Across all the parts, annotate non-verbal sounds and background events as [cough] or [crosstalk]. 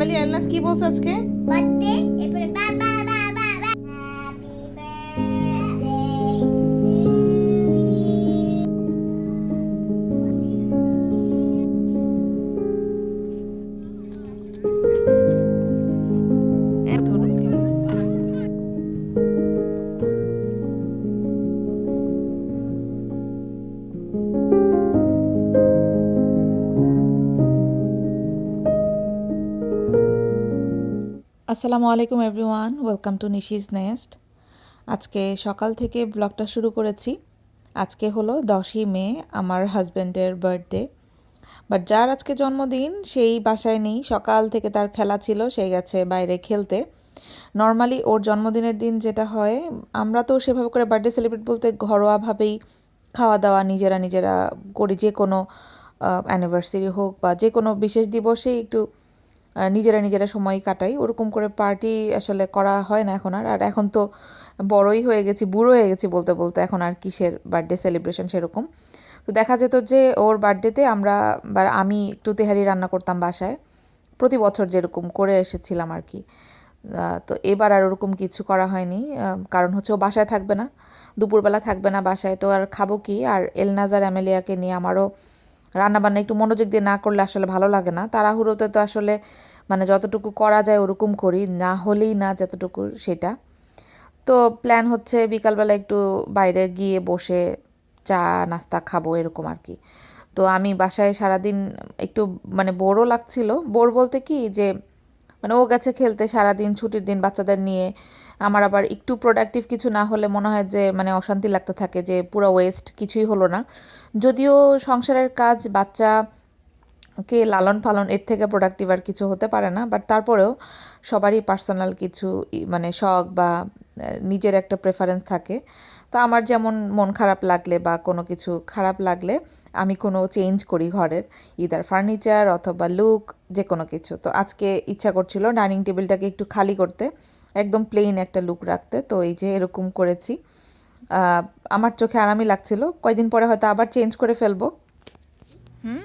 Emily এলনাস কি বলছে আজকে? বার্থডে। আসসালামু আলাইকুম everyone, welcome to Nishi's nest. আজকে সকাল থেকে ব্লগটা শুরু করেছি। আজকে হলো দশই মে, আমার হাজব্যান্ডের বার্থডে। বাট যার আজকে জন্মদিন, সেই বাসায় নেই। সকাল থেকে তার খেলা ছিল, সে গেছে বাইরে খেলতে। নর্মালি ওর জন্মদিনের দিন যেটা হয়, আমরা তো সেভাবে করে বার্থডে সেলিব্রেট বলতে ঘরোয়াভাবেই খাওয়া দাওয়া নিজেরা নিজেরা করি। যে কোনো অ্যানিভার্সারি হোক বা যে কোনো বিশেষ দিবসেই একটু নিজেরা নিজেরা সময় কাটাই। ওরকম করে পার্টি আসলে করা হয় না এখন আর। আর এখন তো বড়ই হয়ে গেছি, বুড়ো হয়ে গেছি বলতে বলতে এখন আর কিসের বার্থডে সেলিব্রেশন সেরকম। তো দেখা যেত যে ওর বার্থডেতে আমরা বা আমি একটু তেহারি রান্না করতাম বাসায়। প্রতি বছর যেরকম করে এসেছিলাম আর কি। তো এবার আর ওরকম কিছু করা হয়নি। কারণ হচ্ছে ও বাসায় থাকবে না, দুপুরবেলা থাকবে না বাসায়। তো আর খাব কি? আর এলনাজার অ্যামেলিয়াকে নিয়ে আমারও রান্নাবান্না একটু মনোযোগ দিয়ে না করলে আসলে ভালো লাগে না। তাড়াহুড়োতে তো আসলে মানে যতটুকু করা যায় ওরকম করি, না হলেই না যতটুকু সেটা। তো প্ল্যান হচ্ছে বিকালবেলা একটু বাইরে গিয়ে বসে চা, নাস্তা খাব এরকম আর কি। তো আমি বাসায় সারাদিন একটু মানে বোরও লাগছিল। বোর বলতে কি যে মানে ও গেছে খেলতে সারাদিন ছুটির দিন বাচ্চাদের নিয়ে আমার আবার একটু প্রোডাক্টিভ কিছু না হলে মনে হয় যে মানে অশান্তি লাগতে থাকে যে, পুরো ওয়েস্ট কিছুই হলো না। যদিও সংসারের কাজ, বাচ্চা কে লালন পালন, এর থেকে প্রোডাক্টিভ আর কিছু হতে পারে না বাট তারপরেও সবারই পার্সোনাল কিছু মানে শখ বা নিজের একটা প্রেফারেন্স থাকে। তো আমার যেমন মন খারাপ লাগলে বা কোনো কিছু খারাপ লাগলে আমি কোনো চেঞ্জ করি ঘরের ইদার ফার্নিচার অথবা লুক যে কোনো কিছু। তো আজকে ইচ্ছা করছিল ডাইনিং টেবিলটাকে একটু খালি করতে। একদম প্লেন একটা লুক রাখতে। তো এই যে এরকম করেছি। আমার চোখে আরামই লাগছিল। কয়দিন পরে হয়তো আবার চেঞ্জ করে ফেলব। হুম?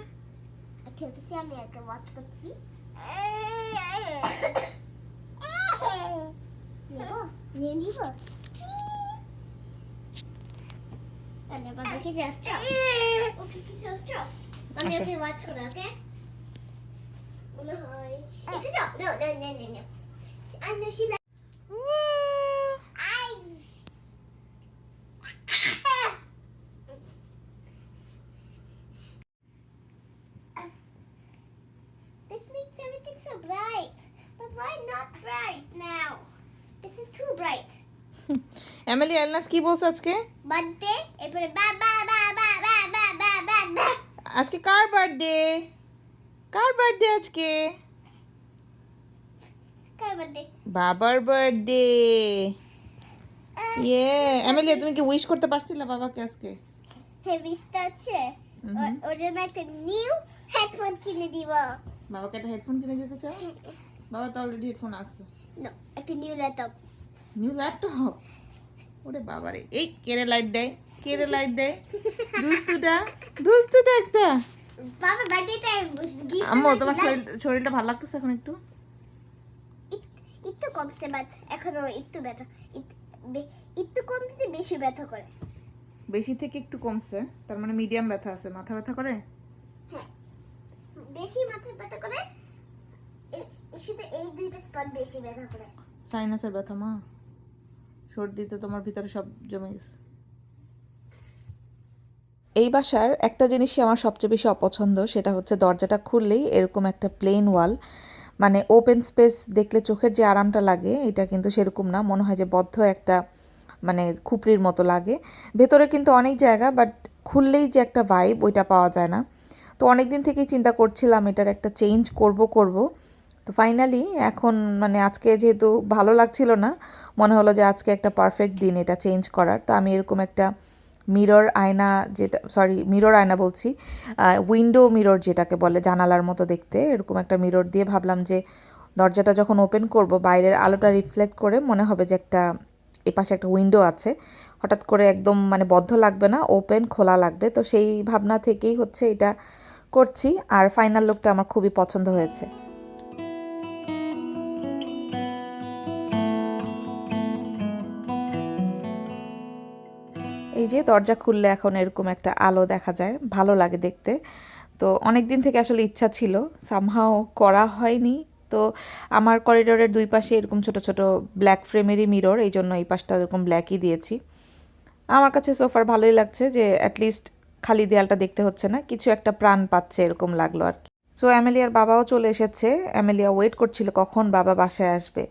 অ্যামেলি আলনাস কি বলছে আজকে? বার্থডে এরপরে বা বা বা বা বা আজকে কার বার্থডে কার বার্থডে আজকে? কার বার্থডে বাবার বার্থডে ইয়ে অ্যামেলিয়া তুমি কি উইশ করতে পারছিলে বাবাকে আজকে? হ্যাঁ তো আছে। ওর জন্য একটা নিউ হেডফোন কিনে দিব। বাবাকে একটা হেডফোন কিনে দিতে চাও? বাবা তো অলরেডি হেডফোন আছে। না একটা নিউ ল্যাপটপ নিউ ল্যাপটপ ওরে বাবারে। এই কেড়ে লাইট দেয়? কেড়ে লাইট দেয়? [laughs] দুস্তুটা দুস্তুটা একটা। আম্মু তোমার শরীর শরীরটা ভালো লাগতেছে এখন একটু? একটু কমছে বাট এখনও একটু ব্যথা। একটু- কমছে বেশি ব্যথা করে। বেশি থেকে একটু কমছে তার মানে মিডিয়াম ব্যথা আছে। মাথা ব্যথা করে? হ্যাঁ। বেশি মাথা ব্যথা করে শুধু এই দুইটা স্পট বেশি ব্যথা করে। সাইনাসের ব্যথা মা। সর্দিতে তোমার ভিতরে সব জমে গেছে। এই বাসার একটা জিনিসই আমার সবচেয়ে বেশি অপছন্দ, সেটা হচ্ছে দরজাটা খুললেই এরকম একটা প্লেন ওয়াল মানে ওপেন স্পেস দেখলে চোখের যে আরামটা লাগে, এটা কিন্তু সেরকম না, মনে হয় যে বদ্ধ একটা মানে খুপড়ির মতো লাগে। ভেতরে কিন্তু অনেক জায়গা বাট খুললেই যে একটা ভাইব ওইটা পাওয়া যায় না। তো অনেক দিন থেকেই চিন্তা করছিলাম এটার একটা চেঞ্জ করব করব। তো ফাইনালি এখন মানে আজকে যেহেতু ভালো লাগছিল না, মনে হলো যে আজকে একটা পারফেক্ট দিন এটা চেঞ্জ করার। তো আমি এরকম একটা মিরর আয়না যেটা সরি মিরর আয়না বলছি উইন্ডো মিরর যেটাকে বলে জানালার মতো দেখতে, এরকম একটা মিরর দিয়ে ভাবলাম যে দরজাটা যখন ওপেন করব, বাইরের আলোটা রিফ্লেক্ট করে মনে হবে যে একটা এপাশে একটা উইন্ডো আছে। হঠাৎ করে একদম মানে বদ্ধ লাগবে না ওপেন খোলা লাগবে। তো সেই ভাবনা থেকেই হচ্ছে এটা করছি। আর ফাইনাল লুকটা আমার খুবই পছন্দ হয়েছে। এই যে দরজা খুললে এখন এরকম একটা আলো দেখা যায়, ভালো লাগে দেখতে। তো অনেক দিন থেকে আসলে ইচ্ছা ছিল সামহাও করা হয়নি। তো আমার করিডোরের দুই পাশে এরকম ছোট ছোট ব্ল্যাক ফ্রেমেরই মিরর এই জন্য এই পাশটা এরকম ব্ল্যাকই দিয়েছি। আমার কাছে সোফার ভালোই লাগছে যে অ্যাটলিস্ট খালি দেয়ালটা দেখতে হচ্ছে না, কিছু একটা প্রাণ পাচ্ছে এরকম লাগল আর কি। সো অ্যামেলিয়ার বাবাও চলে এসেছে। অ্যামেলিয়া ওয়েট করছিল কখন বাবা বাসায় আসবে।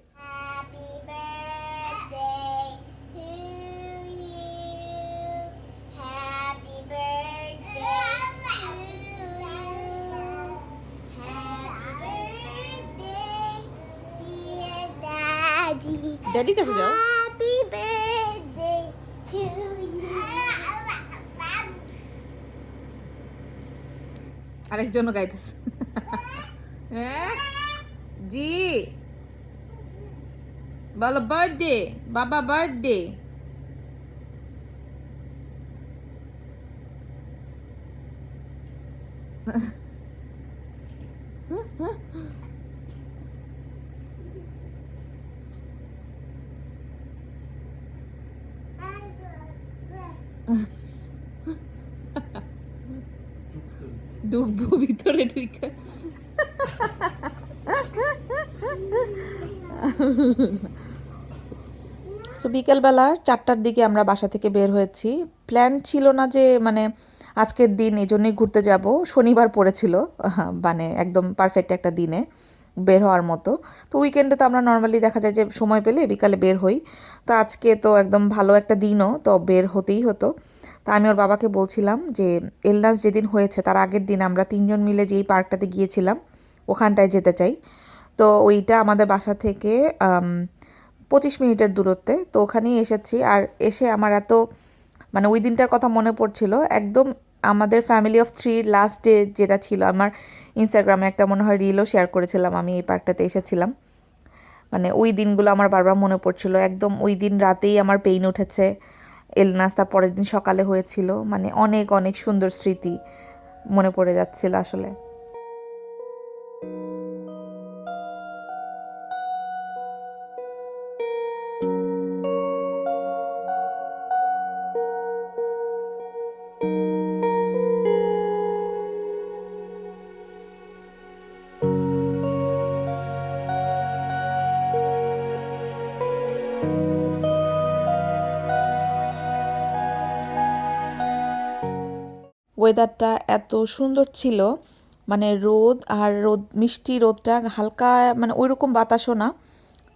Happy daddy. ড্যাডি কাছে যাও। Happy birthday to you. আরেকজনও গাইতেছে। হ্যাঁ জি। বলো বার্থডে বাবা বার্থডে ডুববো ভিতরে ঢুকে। তো বিকেলবেলা চারটার দিকে আমরা বাসা থেকে বের হয়েছি। প্ল্যান ছিল না যে মানে আজকের দিন এই জন্যই ঘুরতে যাব। শনিবার পড়েছিল মানে একদম পারফেক্ট একটা দিনে। বের হওয়ার মতো। তো উইকেন্ডে তো আমরা নর্মালি দেখা যায় যে সময় পেলে বিকালে বের হই। তো আজকে তো একদম ভালো একটা দিনও, তো বের হতেই হতো। তা আমি ওর বাবাকে বলছিলাম যে, এলনাস যেদিন হয়েছে তার আগের দিন আমরা তিনজন মিলে যেই পার্কটাতে গিয়েছিলাম, ওখানটায় যেতে চাই। তো ওইটা আমাদের বাসা থেকে পঁচিশ মিনিটের দূরত্বে। তো ওখানেই এসেছি। আর এসে আমার এত মানে ওই দিনটার কথা মনে পড়ছিল। একদম আমাদের family of three last day যেটা ছিল, আমার ইনস্টাগ্রামে একটা মনে হয় রিলও শেয়ার করেছিলাম, আমি এই পার্কটাতে এসেছিলাম। মানে ওই দিনগুলো আমার বারবার মনে পড়ছিল, একদম ওই দিন রাতেই আমার পেইন উঠেছে। এলনাস তার পরের দিন সকালে হয়েছিল মানে অনেক অনেক সুন্দর স্মৃতি মনে পড়ে যাচ্ছিল আসলে। ওয়েদারটা এত সুন্দর ছিল মানে রোদ আর রোদ, মিষ্টি রোদটা হালকা মানে ওইরকম বাতাসও না,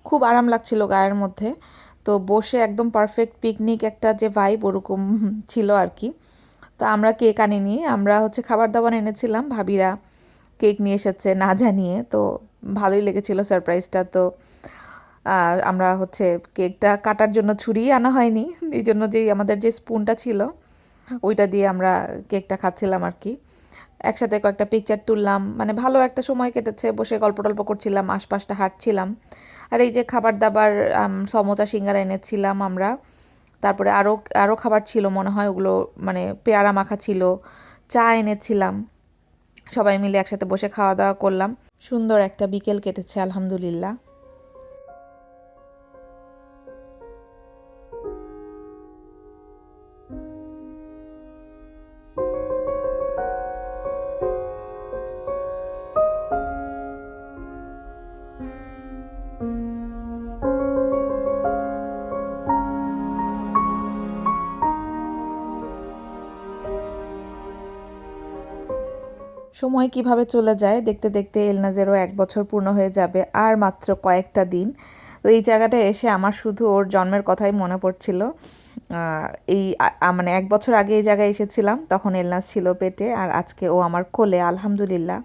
খুব আরাম লাগছিল গায়ের মধ্যে। তো বসে একদম পারফেক্ট পিকনিক একটা যে ভাইব ওরকম ছিল আর কি তো আমরা কেক আনিনি, আমরা হচ্ছে খাবার দাবার এনেছিলাম, ভাবিরা কেক নিয়ে এসেছে না জানিয়ে, তো ভালোই লেগেছিল সারপ্রাইজটা তো আমরা হচ্ছে কেকটা কাটার জন্য ছুরি আনা হয়নি, এই জন্য যেই আমাদের যে স্পুনটা ছিল ওইটা দিয়ে আমরা কেকটা খাচ্ছিলাম আর কি। একসাথে কয়েকটা পিকচার তুললাম। মানে ভালো একটা সময় কেটেছে, বসে গল্প টল্প করছিলাম, আশপাশটা হাঁটছিলাম। আর এই যে খাবার দাবার সমোচা সিঙ্গারা এনেছিলাম আমরা। তারপরে আরও আরও খাবার ছিল মনে হয়, ওগুলো মানে পেয়ারা মাখা ছিল, চা এনেছিলাম। সবাই মিলে একসাথে বসে খাওয়া দাওয়া করলাম। সুন্দর একটা বিকেল কেটেছে, আলহামদুলিল্লাহ। সময় কীভাবে চলে যায় দেখতে দেখতে এলনাজেরও এক বছর পূর্ণ হয়ে যাবে আর মাত্র কয়েকটা দিন। তো এই জায়গাটা এসে আমার শুধু ওর জন্মের কথাই মনে পড়ছিল। এই মানে এক বছর আগে এই জায়গায় এসেছিলাম, তখন এলনাজ ছিল পেটে আর আজকে ও আমার কোলে, আলহামদুলিল্লাহ।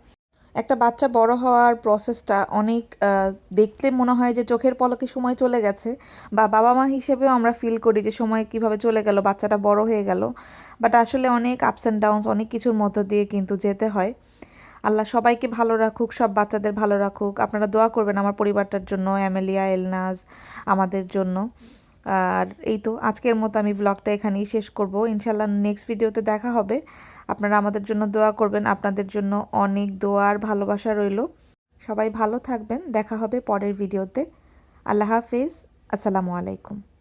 একটা বাচ্চা বড় হওয়ার প্রসেসটা অনেক দেখলে মনে হয় যে চোখের পলকে সময় চলে গেছে বা বাবা মা হিসেবেও আমরা ফিল করি যে সময় কীভাবে চলে গেল, বাচ্চাটা বড় হয়ে গেল। বাট আসলে অনেক আপস অ্যান্ড ডাউনস অনেক কিছুর মধ্য দিয়ে কিন্তু যেতে হয়। আল্লাহ সবাইকে ভালো রাখুক, সব বাচ্চাদের ভালো রাখুক। আপনারা দোয়া করবেন আমার পরিবারটার জন্য অ্যামেলিয়া এলনাজ আমাদের জন্য। আর এই তো, আজকের মতো আমি ব্লগটা এখানেই শেষ করব। ইনশাল্লাহ নেক্সট ভিডিওতে দেখা হবে। আপনারা আমাদের জন্য দোয়া করবেন। আপনাদের জন্য অনেক দোয়া আর ভালোবাসা রইল। সবাই ভালো থাকবেন। দেখা হবে পরের ভিডিওতে। আল্লাহ হাফিজ। আসসালামু আলাইকুম।